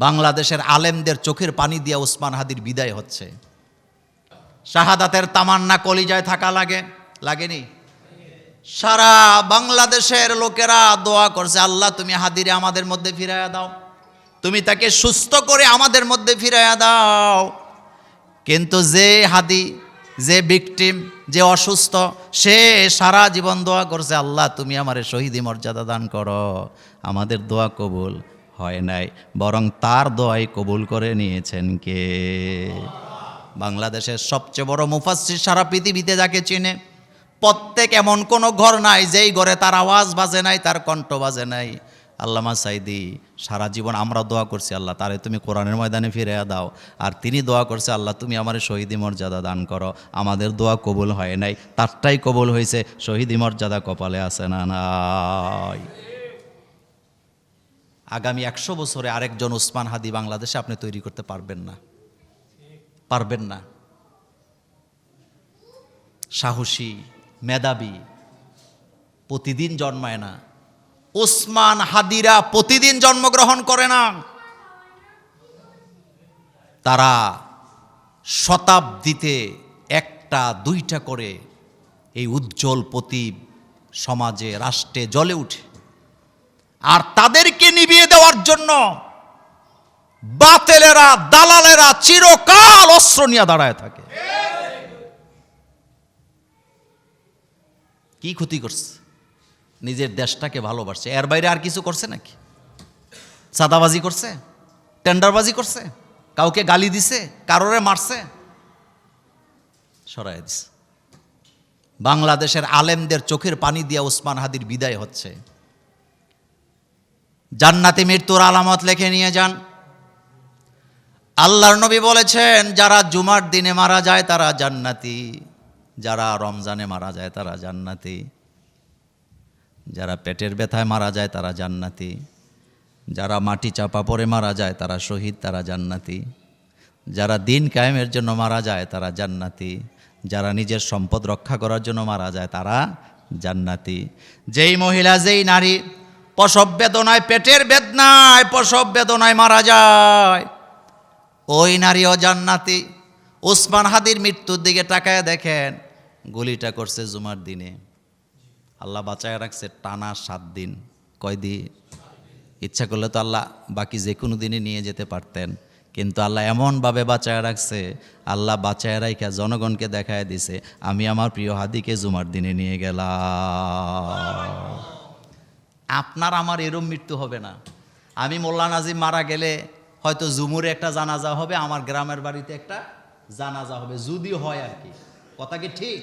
বাংলাদেশের আলেমদের চোখের পানি দিয়ে ওসমান হাদির বিদায় হচ্ছে। শাহাদাতের তামান্না কলিজায় থাকা লাগে, লাগেনি? সারা বাংলাদেশের লোকেরা দোয়া করছে, আল্লাহ, তুমি হাদিরে আমাদের মধ্যে ফিরাইয়া দাও। তুমি তাকে সুস্থ করে আমাদের মধ্যে ফিরাইয়া দাও। কিন্তু যে হাদি, যে ভিকটিম যে অসুস্থ, সে সারা জীবন দোয়া করছে, আল্লাহ, তুমি আমারে শহীদি মর্যাদা দান করো। আমাদের দোয়া কবুল হয় নাই, বরং তার দোয়াই কবুল করে নিয়েছেন কে? বাংলাদেশের সবচেয়ে বড় মুফাসির সারা পৃথিবীতে যাকে চিনে, প্রত্যেক এমন কোনো ঘর নাই যেই ঘরে তার আওয়াজ বাজে নাই, তার কণ্ঠ বাজে নাই। আল্লামা সাইদি, সারা জীবন আমরা দোয়া করছি, আল্লাহ তারে তুমি কোরআনের ময়দানে ফিরে দাও। আর তিনি দোয়া করছে, আল্লাহ তুমি আমার শহীদি মর্যাদা দান করো। আমাদের দোয়া কবুল হয় নাই, তারটাই কবুল হয়েছে শহীদি মর্যাদা কপালে আছে না নাই? আগামী একশো বছরে আরেকজন উসমান হাদি বাংলাদেশে আপনি তৈরি করতে পারবেন না। পারবেন না। সাহসী, মেধাবী, প্রতিদিন জন্মায় না। ওসমান হাদিরা প্রতিদিন জন্মগ্রহণ করে না। তারা শতাব্দীতে একটা, দুইটা করে এই উজ্জ্বল প্রতীপ সমাজে, রাষ্ট্রে জ্বলে উঠে। আর তাদেরকে নিভিয়ে দেওয়ার জন্য বাতেলেরা, দালালেরা চিরকাল অস্ত্র নিয়ে দাঁড়ায় থাকে। কি ক্ষতি করছে? নিজের দেশটাকে ভালোবাসছে। এর বাইরে আর কিছু করছে নাকি? সাদাবাজি করছে? টেন্ডারবাজি করছে? কাউকে গালি দিছে? কারোরে মারছে? সরাই দিছে। বাংলাদেশের আলেমদের চোখের পানি দিয়ে ওসমান হাদির বিদায় হচ্ছে। জান্নাতি মৃত্যুর আলামত লেখে নিয়ে যান। আল্লাহর নবী বলেছেন, যারা জুমার দিনে মারা যায় তারা জান্নাতি, যারা রমজানে মারা যায় তারা জান্নাতি, যারা পেটের ব্যথায় মারা যায় তারা জান্নাতি, যারা মাটি চাপা পরে মারা যায় তারা শহীদ তারা জান্নাতি, যারা দিন কায়েমের জন্য মারা যায় তারা জান্নাতি, যারা নিজের সম্পদ রক্ষা করার জন্য মারা যায় তারা জান্নাতি। যেই মহিলা, যেই নারী প্রসব বেদনায়, পেটের বেদনায়, প্রসব বেদনায় মারা যায়। ওই নারীও জান্নাতি ওসমান হাদির মৃত্যুর দিকে তাকায় দেখেন, গুলিটা করছে জুমার দিনে। আল্লাহ বাঁচায় রাখছে টানা সাত দিন। কয়দিন ইচ্ছা করলে তো আল্লাহ বাকি যে কোনো দিনে নিয়ে যেতে পারতেন। কিন্তু আল্লাহ এমনভাবে বাঁচায় রাখছে, আল্লাহ বাঁচায় রাখা জনগণকে দেখায় দিছে, আমি আমার প্রিয় হাদিকে জুমার দিনে নিয়ে গেলাম। আপনার আমার এরম মৃত্যু হবে না। আমি মোল্লা নাজিম মারা গেলে হয়তো জুমুরে একটা জানাজা হবে, আমার গ্রামের বাড়িতে একটা জানাজা হবে, যদি হয় আর কি। কথা কি ঠিক?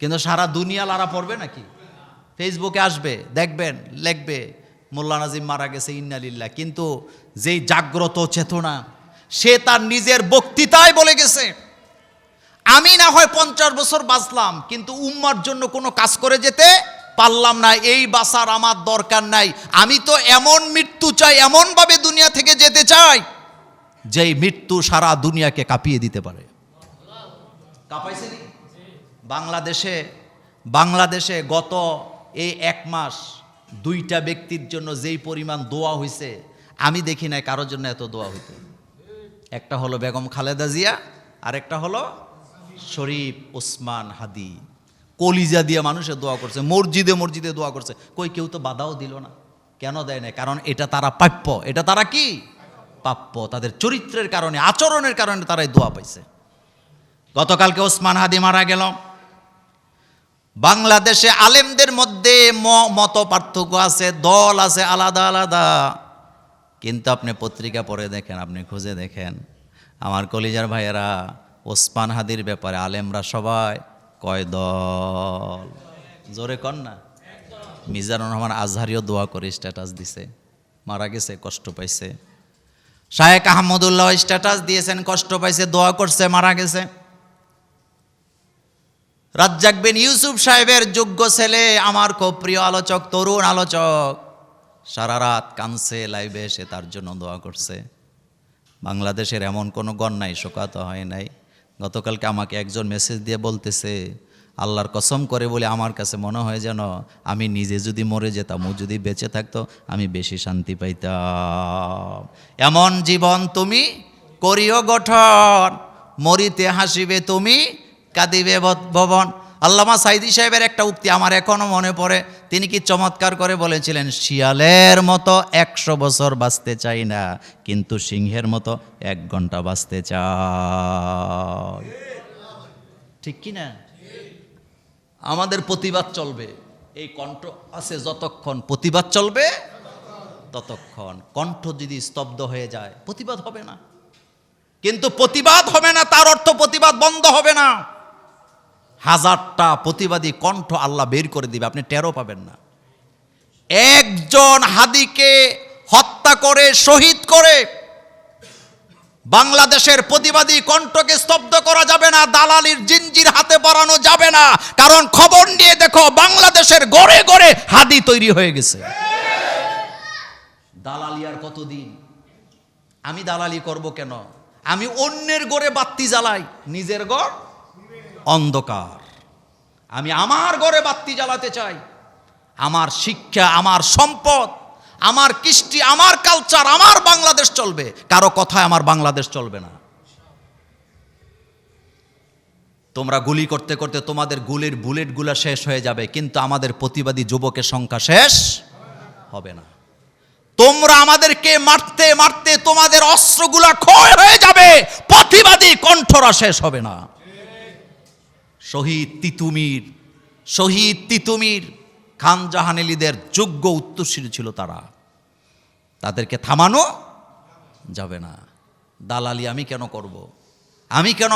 কিন্তু সারা দুনিয়া লারা পড়বে নাকি? ফেসবুকে আসবে, দেখবেন, লিখবে, মোল্লা নাজিম মারা গেছে, ইন্নালিল্লাহ। কিন্তু যেই জাগ্রত চেতনা, সে তার নিজের বক্তৃতায় বলে গেছে, আমি না হয় পঞ্চাশ বছর বাঁচলাম, কিন্তু উম্মার জন্য কোনো কাজ করে যেতে পারলাম না, এই বাসার আমার দরকার নাই। আমি তো এমন মৃত্যু চাই, এমনভাবে দুনিয়া থেকে যেতে চাই, যেই মৃত্যু সারা দুনিয়াকে কাঁপিয়ে দিতে পারে। বাংলাদেশে বাংলাদেশে গত এই এক মাস দুইটা ব্যক্তির জন্য যেই পরিমাণ দোয়া হয়েছে আমি দেখি নাই কারোর জন্য এত দোয়া হইতে। একটা হলো বেগম খালেদা জিয়া আর একটা হলো শরীফ ওসমান হাদি। কলিজা দিয়ে মানুষের দোয়া করছে, মসজিদে মসজিদে দোয়া করছে। কই, কেউ তো বাধাও দিল না। কেন দেয় না কারণ এটা তারা প্রাপ্য। এটা তারা কি? প্রাপ্য। তাদের চরিত্রের কারণে, আচরণের কারণে তারাই দোয়া পাইছে। গতকালকে ওসমান হাদি মারা গেল। বাংলাদেশে আলেমদের মধ্যে মত পার্থক্য আছে, দল আছে আলাদা আলাদা। কিন্তু আপনি পত্রিকা পড়ে দেখেন, আপনি খুঁজে দেখেন, আমার কলিজার ভাইয়েরা, ওসমান হাদির ব্যাপারে আলেমরা সবাই কয় দল? জোরে কর না। মিজানুর রহমান আজহারিও দোয়া করে স্ট্যাটাস দিছে। মারা গেছে, কষ্ট পাইছে। শায়েক আহমদুল্লাহ স্ট্যাটাস দিয়েছেন, কষ্ট পাইছে, দোয়া করছে, মারা গেছে। রাজ্জাক বিন ইউসুফ সাহেবের যোগ্য ছেলে, আমার খুব প্রিয় আলোচক, তরুণ আলোচক। সারা রাত কানছে লাইভে এসে তার জন্য দোয়া করছে। বাংলাদেশের এমন কোনো গণ নাই, শোকাত হয় নাই। গতকালকে আমাকে একজন মেসেজ দিয়ে বলতেছে, আল্লাহর কসম করে বলে আমার কাছে মনে হয় যেন আমি নিজে যদি মরে যেতাম, ও যদি বেঁচে থাকতো, আমি বেশি শান্তি পাইতাম। এমন জীবন তুমি করিও গঠন, মরিতে হাসিবে তুমি, কাঁদিবে ভবন। আল্লামা সাইদি সাহেবের একটা উক্তি আমার এখনও মনে পড়ে। তিনি কি চমৎকার করে বলেছিলেন, শিয়ালের মতো একশো বছর বাঁচতে চাই না, কিন্তু সিংহের মতো এক ঘণ্টা বাঁচতে চাই। ঠিক কি না? আমাদের প্রতিবাদ চলবে। এই কণ্ঠ আছে যতক্ষণ প্রতিবাদ চলবে, ততক্ষণ কণ্ঠ যদি স্তব্ধ হয়ে যায়, প্রতিবাদ হবে না। কিন্তু প্রতিবাদ হবে না, তার অর্থ প্রতিবাদ বন্ধ হবে না। হাজারটা প্রতিবাদী কণ্ঠ আল্লাহ বের করে দিবে, আপনি টেরো পাবেন না। একজন হাদিকে হত্যা করে, শহীদ করে, বাংলাদেশের প্রতিবাদী কণ্ঠকে স্তব্ধ করা যাবে না, দালালির জিঞ্জির হাতে পরানো যাবে না। কারণ খবর নিয়ে দেখো, বাংলাদেশের গড়ে গড়ে হাদি তৈরি হয়ে গেছে। দালালি আর কতদিন? আমি দালালি করব কেন? আমি অন্যের গড়ে বাত্তি জ্বালাই, নিজের গড় অন্ধকার। আমি আমার ঘরে বাত্তি জ্বালাতে চাই। আমার শিক্ষা, আমার সম্পদ, আমার কৃষ্টি, আমার কালচার আমার বাংলাদেশ চলবে। কারও কথায় আমার বাংলাদেশ চলবে না। তোমরা গুলি করতে করতে তোমাদের গুলির বুলেটগুলো শেষ হয়ে যাবে, কিন্তু আমাদের প্রতিবাদী যুবকের সংখ্যা শেষ হবে না। তোমরা আমাদেরকে মারতে মারতে তোমাদের অস্ত্রগুলা ক্ষয় হয়ে যাবে। প্রতিবাদী কণ্ঠরা শেষ হবে না। শহীদ তিতুমির শহীদ তিতুমির। খান জাহানেলিদের যোগ্য উত্তরসূরি ছিল তারা। তাদেরকে থামানো যাবে না। দালালি আমি কেন করব। আমি কেন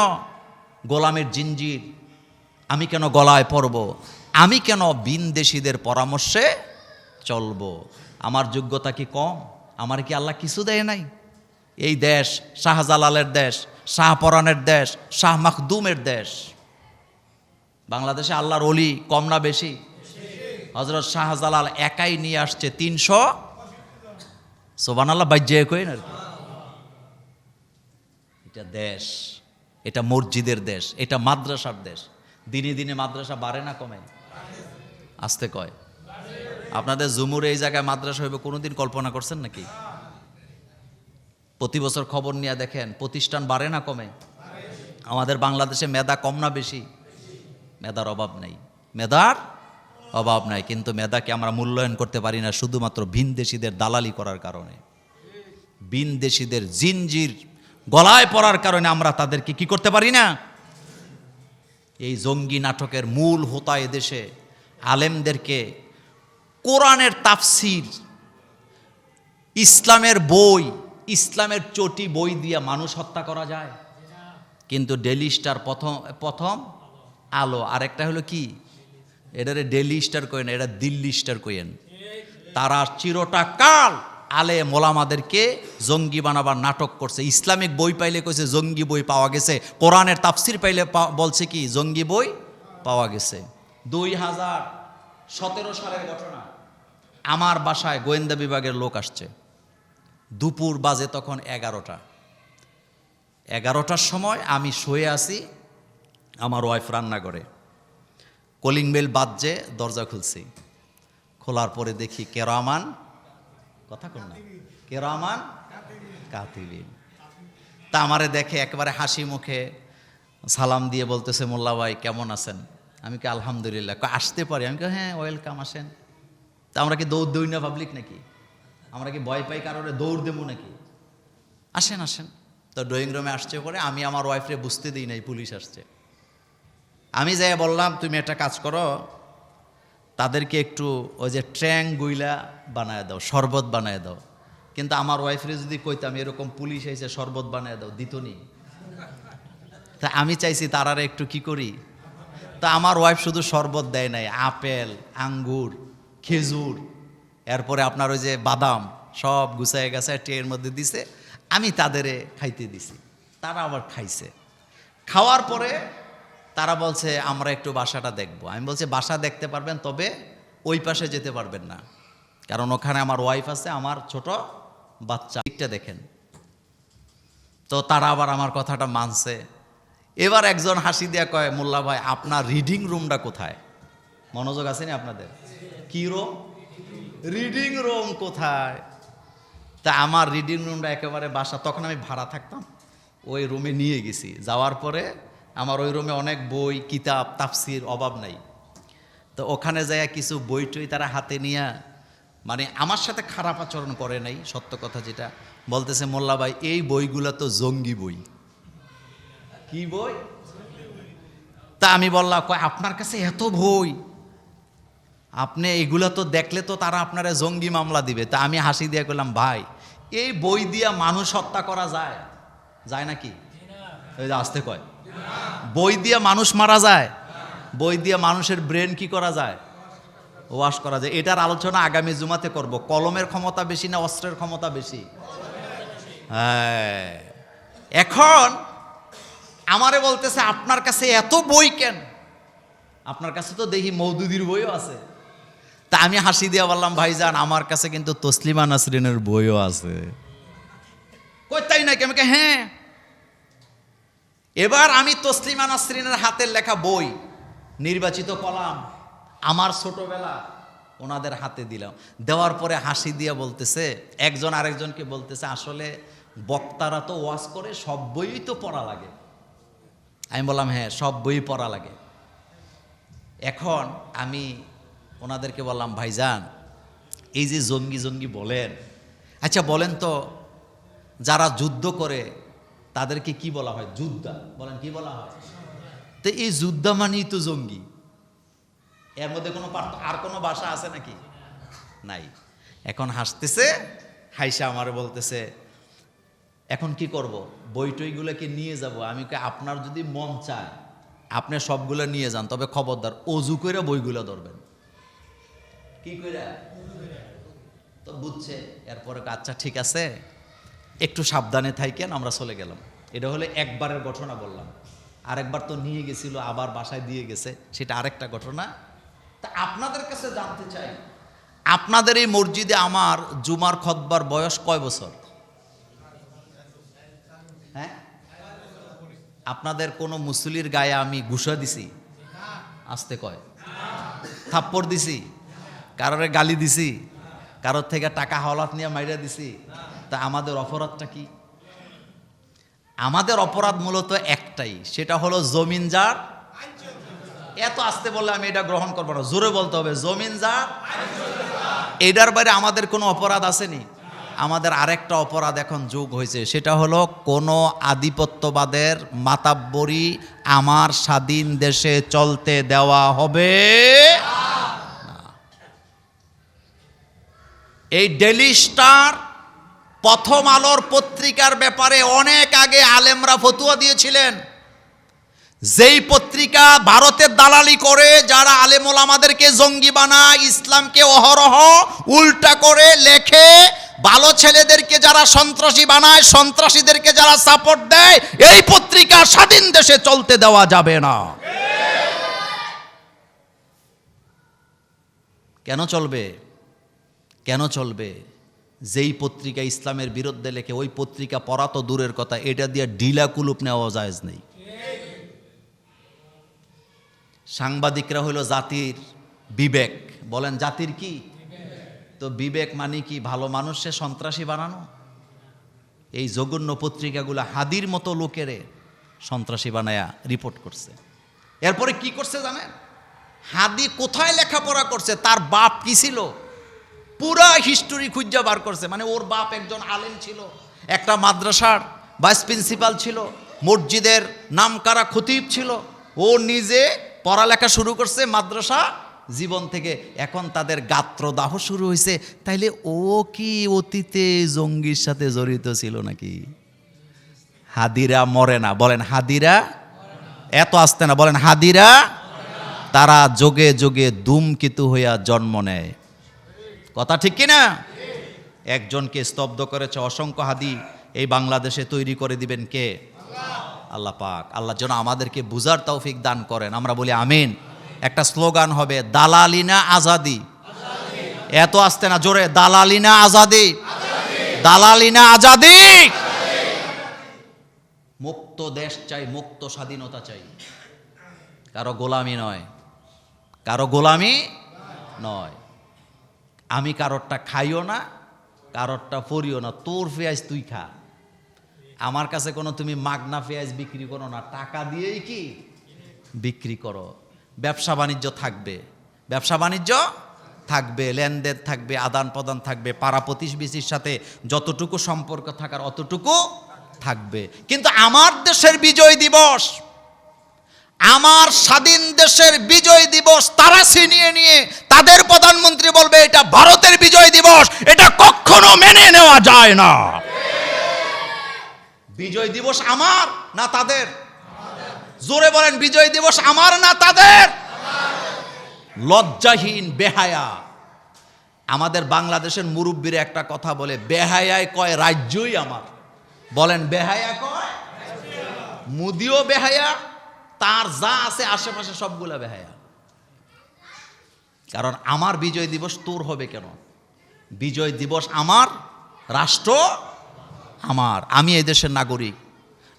গোলামের জিঞ্জির? আমি কেন গলায় পরব? আমি কেন বিনদেশিদের পরামর্শে চলব? আমার যোগ্যতা কি কম? আমার কি আল্লাহ কিছু দেয় নাই? এই দেশ শাহজালালের দেশ, শাহপরানের দেশ, শাহ মাখদুমের দেশ। বাংলাদেশে আল্লাহর অলি কম না বেশি? হজরত শাহজালাল একাই নিয়ে আসছে তিনশো। সোবান আল্লাহ বাজ্যে কইন আর। এটা দেশ, এটা মসজিদের দেশ, এটা মাদ্রাসার দেশ। দিনে দিনে মাদ্রাসা বাড়ে না কমে? আসতে কয়। আপনাদের জুমুরে এই জায়গায় মাদ্রাসা হইবে কোনোদিন কল্পনা করছেন নাকি? প্রতি বছর খবর নিয়ে দেখেন, প্রতিষ্ঠান বাড়ে না কমে? আমাদের বাংলাদেশে মেধা কম না বেশি? মেধার অভাব নেই। মেধার অভাব নাই, কিন্তু মেধাকে আমরা মূল্যায়ন করতে পারি না শুধুমাত্র ভিনদেশিদের দালালি করার কারণে। ভিনদেশিদের জিনজির গলায় পড়ার কারণে আমরা তাদেরকে কি করতে পারি না? এই জঙ্গি নাটকের মূল হোতা দেশে আলেমদেরকে কোরআনের তাফসির, ইসলামের বই, ইসলামের চটি বই দিয়ে মানুষ হত্যা করা যায়। কিন্তু ডেলি স্টার প্রথম প্রথম আলো, আরেকটা হলো কি? এটারে ডেলি স্টার কইন এটা দিল্লি স্টার কইন তারা চিরটা কাল আলে মোলামাদেরকে জঙ্গি বানাবার নাটক করছে। ইসলামিক বই পাইলে কইছে জঙ্গি বই পাওয়া গেছে। কোরআনের তাফসির পাইলে বলছে কি, জঙ্গি বই পাওয়া গেছে। দুই হাজার সতেরো সালের ঘটনা। আমার বাসায় গোয়েন্দা বিভাগের লোক আসছে। দুপুর বাজে তখন এগারোটা। এগারোটার সময় আমি শুয়ে আছি। আমার ওয়াইফ রান্না করে। কলিং বেল বাজছে, দরজা খুলছি। খোলার পরে দেখি কেরামান, কথা কন না, কেরামান কাতিবিন তা আমারে দেখে একেবারে হাসি মুখে সালাম দিয়ে বলতেছে, মোল্লা ভাই কেমন আছেন? আমি কি আলহামদুলিল্লাহ। আসতে পারি? আমি কি হ্যাঁ ওয়েলকাম আসেন। তা আমরা কি দৌড় দৌড় না পাবলিক নাকি? আমরা কি ভয় পাই কারোরে দৌড় দেবো নাকি? আসেন আসেন। তো ড্রয়িং রুমে আসছে পরে, আমি আমার ওয়াইফরে বুঝতে দিই নাই, পুলিশ আসছে। আমি যাই বললাম, তুমি একটা কাজ করো, তাদেরকে একটু ওই যে ট্র্যাং গুইলা বানায় দাও, শরবত বানায় দাও। কিন্তু আমার ওয়াইফরে যদি কইতাম, এরকম পুলিশ এসে শরবত বানায় দাও। দিত নি। তা আমি চাইছি তারারে একটু কি করি? তা আমার ওয়াইফ শুধু শরবত দেয় নাই, আপেল, আঙ্গুর, খেজুর, এরপরে আপনার ওই যে বাদাম, সব গুছায় গেছে ট্রের মধ্যে দিছে, আমি তাদেরে খাইতে দিছি। তারা আবার খাইছে। খাওয়ার পরে তারা বলছে, আমরা একটু বাসাটা দেখব। আমি বলছি, বাসা দেখতে পারবেন, তবে ওই পাশে যেতে পারবেন না। কারণ ওখানে আমার ওয়াইফ আছে, আমার ছোট বাচ্চা। দিকটা দেখেন। তো তারা আবার আমার কথাটা মানছে। এবার একজন হাসি দিয়া কয়, মোল্লা ভাই, আপনার রিডিং রুমটা কোথায়? মনোযোগ আছে নি আপনাদের? কি রুম রিডিং রুম কোথায়? তা আমার রিডিং রুমটা একেবারে বাসা, তখন আমি ভাড়া থাকতাম। ওই রুমে নিয়ে গেছি। যাওয়ার পরে আমার ওই রুমে অনেক বই কিতাব তাফসির অভাব নাই। তো ওখানে যাইয়া কিছু বই টই তারা হাতে নিয়ে মানে আমার সাথে খারাপ আচরণ করে নাই সত্য কথা যেটা। বলতেছে মোল্লা ভাই এই বইগুলো তো জঙ্গি বই। কি বই? তা আমি বললাম কয় আপনার কাছে এত বই? আপনি এগুলো তো দেখলে তো তারা আপনারা জঙ্গি মামলা দিবে। তা আমি হাসি দিয়ে করলাম ভাই এই বই দিয়া মানুষ হত্যা করা যায়? যায় নাকি? আসতে কয়। বই দিয়ে মানুষ মারা যায়। বই দিয়ে মানুষের ব্রেন কি করা যায়? ওয়াশ করা যায়। এটার আলোচনা আগামী জুমাতে করব। কলমের ক্ষমতা বেশি না অস্ত্রের ক্ষমতা বেশি? হ্যাঁ। এখন আমারে বলতেছে, আপনার কাছে এত বই কেন? আপনার কাছে তো দেখি মৌদুদির বইও আছে। তা আমি হাসি দিয়ে বললাম, ভাইজান, আমার কাছে কিন্তু তসলিমা নাসরিনের বইও আছে। কই তাই নাকি? আমাকে হ্যাঁ এবার আমি তসলিমা নাসরিনের হাতের লেখা বই, নির্বাচিত কলাম, আমার ছোটবেলা ওনাদের হাতে দিলাম। দেওয়ার পরে হাসি দিয়ে বলতেছে, একজন আরেকজনকে বলতেছে, আসলে বক্তারা তো ওয়াজ করে, সব বইই তো পড়া লাগে। আমি বললাম হ্যাঁ সব বই পড়া লাগে। এখন আমি ওনাদেরকে বললাম, ভাইজান, এই যে জঙ্গি জঙ্গি বলেন আচ্ছা বলেন তো, যারা যুদ্ধ করে তাদেরকে কি বলা হয়? যুদ্ধা। বলেন, কি বলা হয়? তো এই যুদ্ধা মানেই তো জঙ্গি। এর মধ্যে কোনো আর কোনো ভাষা আছে নাকি? নাই। এখন হাসতেছে, হাইসা আমার বলতেছে, এখন কি করব? বই টইগুলোকে নিয়ে যাব। আমি আপনার যদি মন চায়, আপনি সবগুলো নিয়ে যান। তবে খবরদার, অজু করে বইগুলো ধরবেন। কি করে তো বুঝছে। এরপরে আচ্ছা ঠিক আছে। একটু সাবধানে থাইকেন, আমরা চলে গেলাম। এটা হলে একবারের ঘটনা বললাম। আরেকবার তো নিয়ে গেছিল, আবার বাসায় দিয়ে গেছে। সেটা আরেকটা ঘটনা। তা আপনাদের কাছে জানতে চাই, আপনাদের এই মসজিদে আমার জুমার খতবার বয়স কয় বছর? হ্যাঁ? আপনাদের কোনো মুসলির গায়ে আমি ঘুষা দিছি? আসতে কয়। থাপ্পড় দিছি? কারোর গালি দিছি? কারোর থেকে টাকা হাওলাত নিয়ে মাইরা দিছি? তা আমাদের অপরাধটা কি? আমাদের অপরাধ মূলত একটাই, সেটা হলো জমিন যার এত আসতে বললে আমি এটা গ্রহণ করব না, জোরে বলতে হবে, জমিন যার এটার বাইরে আমাদের কোনো অপরাধ আসেনি। আমাদের আরেকটা অপরাধ এখন যোগ হয়েছে, সেটা হলো কোনো আধিপত্যবাদের মাতাব্বরি আমার স্বাধীন দেশে চলতে দেওয়া হবে এই ডেলি স্টার প্রথম আলোর পত্রিকার ব্যাপারে অনেক আগে আলেমরা ফতুয়া দিয়েছিলেন। যেই পত্রিকা ভারতের দালালি করে, যারা আলেমুল আমাদেরকে জঙ্গি বানায়, ইসলামকে অহরহ, উল্টা করে লেখে, ভালো ছেলেদেরকে যারা সন্ত্রাসী বানায়, সন্ত্রাসীদেরকে যারা সাপোর্ট দেয়, এই পত্রিকা স্বাধীন দেশে চলতে দেওয়া যাবে না। কেন চলবে? কেন চলবে? যেই পত্রিকা ইসলামের বিরুদ্ধে লেখে, ওই পত্রিকা পড়া তো দূরের কথা, এটা দিয়ে ঢিলা কুলুপ নেওয়া জায়েজ নেই। সাংবাদিকরা হলো জাতির বিবেক। বলেন, জাতির কি? তো বিবেক মানে কি? ভালো মানুষে সন্ত্রাসী বানানো? এই জঘন্য পত্রিকাগুলো হাদির মতো লোকেরে সন্ত্রাসী বানায়া রিপোর্ট করছে। এরপরে কি করছে জানেন? হাদি কোথায় লেখাপড়া করছে? তার বাপ কি ছিল? পুরা হিস্টোরি খুঁজা বার করছে। মানে ওর বাপ একজন আলেম ছিল, একটা মাদ্রাসার ভাইস প্রিন্সিপাল ছিল, মসজিদের নামকারা খতিব ছিল। ও নিজে পড়ালেখা শুরু করছে মাদ্রাসা জীবন থেকে। এখন তাদের গাত্রদাহ শুরু হয়েছে। তাইলে ও কি অতীতে জঙ্গির সাথে জড়িত ছিল নাকি? হাদিরা মরে না। বলেন, হাদিরা এত আসতে না। বলেন, হাদিরা তারা যোগে যোগে দুমকিতু হইয়া জন্ম নেয়। কথা ঠিক কিনা? একজনকে স্তব্ধ করেছে, অসংখ্য হাদি এই বাংলাদেশে তৈরি করে দিবেন কে? আল্লাহ পাক, আল্লাহ যেন আমাদেরকে বুজার তৌফিক দান করেন। আমরা বলি আমিন। একটা স্লোগান হবে দালালিনা আজাদি? এত আসতে না, জোরে দালালিনা আজাদি? দালালিনা আজাদি? মুক্ত দেশ চাই, মুক্ত স্বাধীনতা চাই। কারও গোলামি নয়। কারও গোলামি নয়। আমি কারোরটা খাইও না, কারোরটা পরিও না, তোর পেঁয়াজ তুই খা। আমার কাছে কোনো তুমি মাগনা পেঁয়াজ বিক্রি করো না, টাকা দিয়েই কি? বিক্রি করো। ব্যবসা বাণিজ্য থাকবে। ব্যবসা বাণিজ্য থাকবে, লেনদেন থাকবে, আদান প্রদান থাকবে, পাড়া প্রতিবেশীর সাথে যতটুকু সম্পর্ক থাকার অতটুকু থাকবে। কিন্তু আমার দেশের বিজয় দিবস আমার স্বাধীন দেশের বিজয় দিবস তারা ছিনিয়ে নিয়ে তাদের প্রধানমন্ত্রী বলবে, এটা ভারতের বিজয় দিবস, এটা কখনো মেনে নেওয়া যায় না। বিজয় দিবস আমার না তাদের? জোরে বলেন, বিজয় দিবস আমার না তাদের? লজ্জাহীন, বেহায়া। আমাদের বাংলাদেশের মুরব্বীরা একটা কথা বলে, বেহায়ায় কয় রাজ্যই আমার। বলেন, বেহায়া কয়? মুদিও বেহায়া তার যা আছে আশেপাশে সবগুলা বেহায়া। কারণ আমার বিজয় দিবস তোর হবে কেন? বিজয় দিবস আমার, রাষ্ট্র আমার। আমি এই দেশের নাগরিক।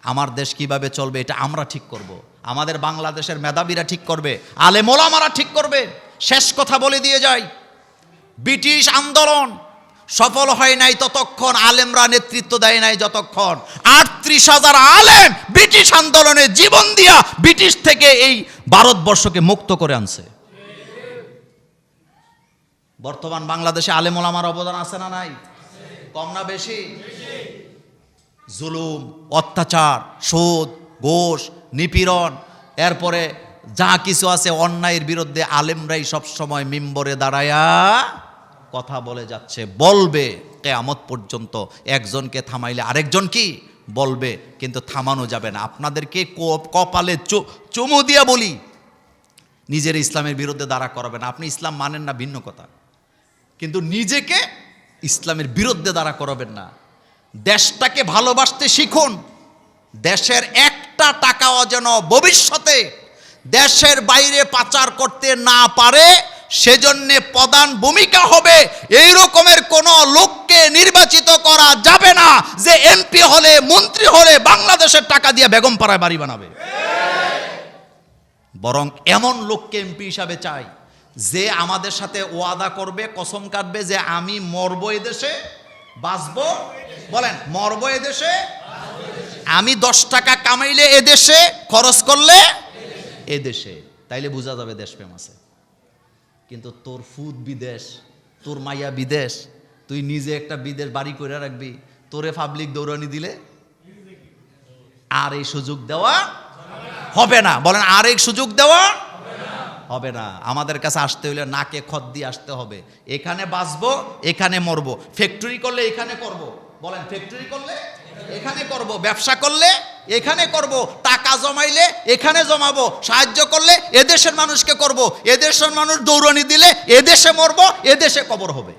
আমার দেশ কীভাবে চলবে এটা আমরা ঠিক করব। আমাদের বাংলাদেশের মেধাবীরা ঠিক করবে। আলেমোলামারা ঠিক করবে। শেষ কথা বলে দিয়ে যাই। ব্রিটিশ আন্দোলন সফল হয় নাই ততক্ষণ, আলেমরা নেতৃত্ব দেয় নাই যতক্ষণ। আটত্রিশ হাজার আলেম ব্রিটিশ আন্দোলনে জীবন দিয়া ব্রিটিশ থেকে এই ভারতবর্ষকে মুক্ত করে আনছে। বর্তমান বাংলাদেশে আলেমোলামার অবদান আছে না নাই? কম না বেশি? জুলুম, অত্যাচার, সুদ, ঘোষ, নিপীড়ন, এরপরে যা কিছু আছে অন্যায়ের বিরুদ্ধে আলেমরাই সবসময় মিম্বরে দাঁড়ায়া কথা বলে যাচ্ছে, বলবে কেয়ামত পর্যন্ত। একজনকে থামাইলে আরেকজন কি? বলবে, কিন্তু থামানো যাবে না। আপনাদেরকে কপালে চুমু দিয়া বলি, নিজের ইসলামের বিরুদ্ধে দাঁড়া করাবেন। আপনি ইসলাম মানেন না, ভিন্ন কথা। কিন্তু নিজেকে ইসলামের বিরুদ্ধে দাঁড়া করাবেন না। দেশটাকে ভালোবাসতে শিখুন। দেশের একটা টাকাও যেন ভবিষ্যতে দেশের বাইরে পাচার করতে না পারে সেজন্য প্রধান ভূমিকা হবে এই রকমের কোন লোককে নির্বাচিত করা যাবে না যে এমপি হলে, মন্ত্রী হলে বাংলাদেশের টাকা দিয়ে বেগম পাড়ায় বাড়ি বানাবে। বরং এমন লোককে এমপি হিসাবে চাই যে আমাদের সাথে ওয়াদা করবে, কসম কাটবে যে আমি মরব দেশে, বাঁচব। বলেন, মরব দেশে, আমি দশ টাকা কামাইলে এদেশে খরচ করলে এদেশে তাইলে বোঝা যাবে দেশপ্রেম আছে। কিন্তু তোর ফুদ বিদেশ, তোর মাইয়া বিদেশ, তুই নিজে একটা বিদেশ বাড়ি করে রাখবি, তোরে পাবলিক দৌড়ানি দিলে আর এই সুযোগ দেওয়া হবে না। বলেন আর এই সুযোগ দেওয়া হবে না। আমাদের কাছে আসতে হলে নাকে খত দিয়ে আসতে হবে। এখানে বাঁচবো, এখানে মরবো। ফ্যাক্টরি করলে এখানে করব। বলেন ফ্যাক্টরি করলে এখানে করব ব্যবসা করলে, এখানে করব টাকা জমাইলে, এখানে জমাবো, সাহায্য করলে এদেশের মানুষকে করব, এদেশের মানুষ দৌড়ানি দিলে এদেশে মরবো, এদেশে কবর হবে।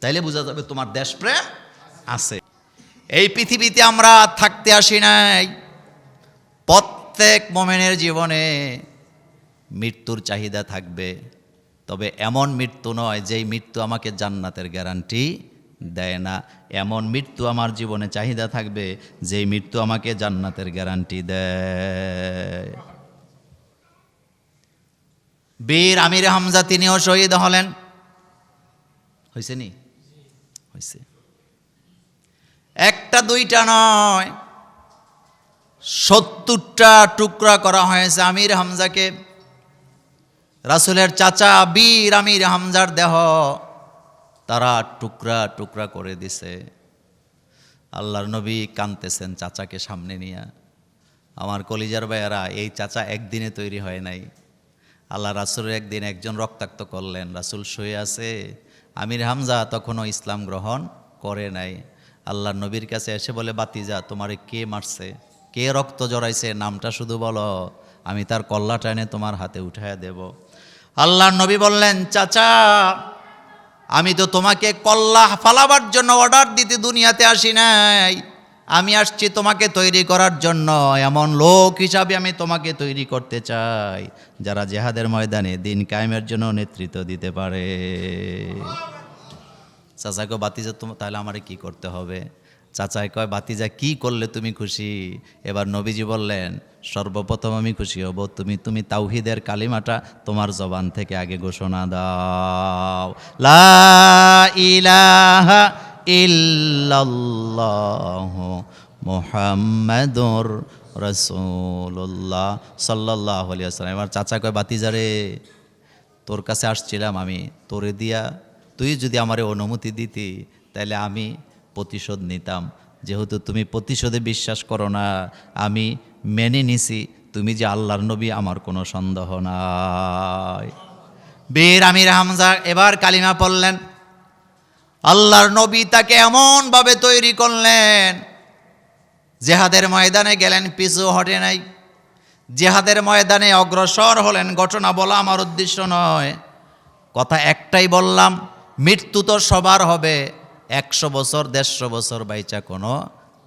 তাইলে বোঝা যাবে তোমার দেশপ্রেম আছে। এই পৃথিবীতে আমরা থাকতে আসি নাই। প্রত্যেক মোমেনের জীবনে মৃত্যুর চাহিদা থাকবে। তবে এমন মৃত্যু নয় যেই মৃত্যু আমাকে জান্নাতের গ্যারান্টি দেয় না। এমন মৃত্যু আমার জীবনে চাহিদা থাকবে, যেই মৃত্যু আমাকে জান্নাতের গ্যারান্টি দেয়। বীর আমির হামজা তিনিও শহীদ হলেন। হয়েছে নি? হয়েছে একটা, দুইটা নয়, সত্তরটা টুকরা করা হয়েছে আমির হামজাকে। রাসুলের চাচা বীর আমির হামজার দেহ। তারা টুকরা টুকরা করে দিছে। আল্লাহর নবী কানতেছেন চাচাকে সামনে নিয়ে। আমার কলিজার ভাইয়ারা, এই চাচা একদিনে তৈরি হয় নাই। আল্লাহ রাসুলের একদিন একজন রক্তাক্ত করলেন। রাসুল শুয়ে আছে। আমির হামজা তখনও ইসলাম গ্রহণ করে নাই। আল্লাহর নবীর কাছে এসে বলে, বাতিজা, তোমারে কে মারছে? কে রক্ত জড়াইছে? নামটা শুধু বলো। আমি তার কল্লা টাইনে তোমার হাতে উঠায় দেব। আল্লাহর নবী বললেন, চাচা আমি তো তোমাকে কল্লা ফালাবার জন্য অর্ডার দিতে দুনিয়াতে আসি নাই। আমি আসছি তোমাকে তৈরি করার জন্য। এমন লোক হিসাবে আমি তোমাকে তৈরি করতে চাই, যারা জেহাদের ময়দানে দিন কায়েমের জন্য নেতৃত্ব দিতে পারে। চাচাকে বাতি যে তোমার তাহলে আমারে কি করতে হবে? চাচাই কয় বাতিজা কি করলে তুমি খুশি? এবার নবীজি বললেন সর্বপ্রথম আমি খুশি হব। তুমি তুমি তাওহিদের কালিমাটা তোমার জবান থেকে আগে ঘোষণা দাও। লা ইলাহা ইল্লাল্লাহ সাল্লাল্লাহু আলাইহি ওয়াসাল্লাম। এবার চাচা কয় বাতিজারে তোর কাছে আসছিলাম আমি, তোরে দিয়া তুই যদি আমারে অনুমতি দিতি তাহলে আমি প্রতিশোধ নিতাম। যেহেতু তুমি প্রতিশোধে বিশ্বাস করো না, আমি মেনে নিছি, তুমি যে আল্লাহর নবী, আমার কোনো সন্দেহ নাই। বীর আমির হামজা এবার কালিমা পড়লেন। আল্লাহর নবী তাকে এমনভাবে তৈরি করলেন, জেহাদের ময়দানে গেলেন, পিছু হটে নাই। জেহাদের ময়দানে অগ্রসর হলেন, ঘটনা বলা আমার উদ্দেশ্য নয়। কথা একটাই বললাম, মৃত্যু তো সবার হবে, একশো বছর, দেড়শো বছর বাইচা কোনো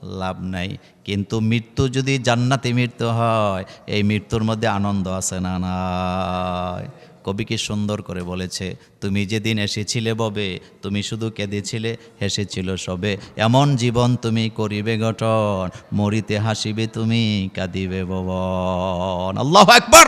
লাভ নাই। কিন্তু মৃত্যু যদি জান্নাতি মৃত্যু হয়, এই মৃত্যুর মধ্যে আনন্দ আছে না নাই? কবি কি সুন্দর করে বলেছে, তুমি যেদিন এসেছিলে ববে, তুমি শুধু কেঁদেছিলে, হেসেছিল সবে। এমন জীবন তুমি করিবে গঠন, মরিতে হাসিবে তুমি, কাঁদিবে ভবন আল্লাহ একবার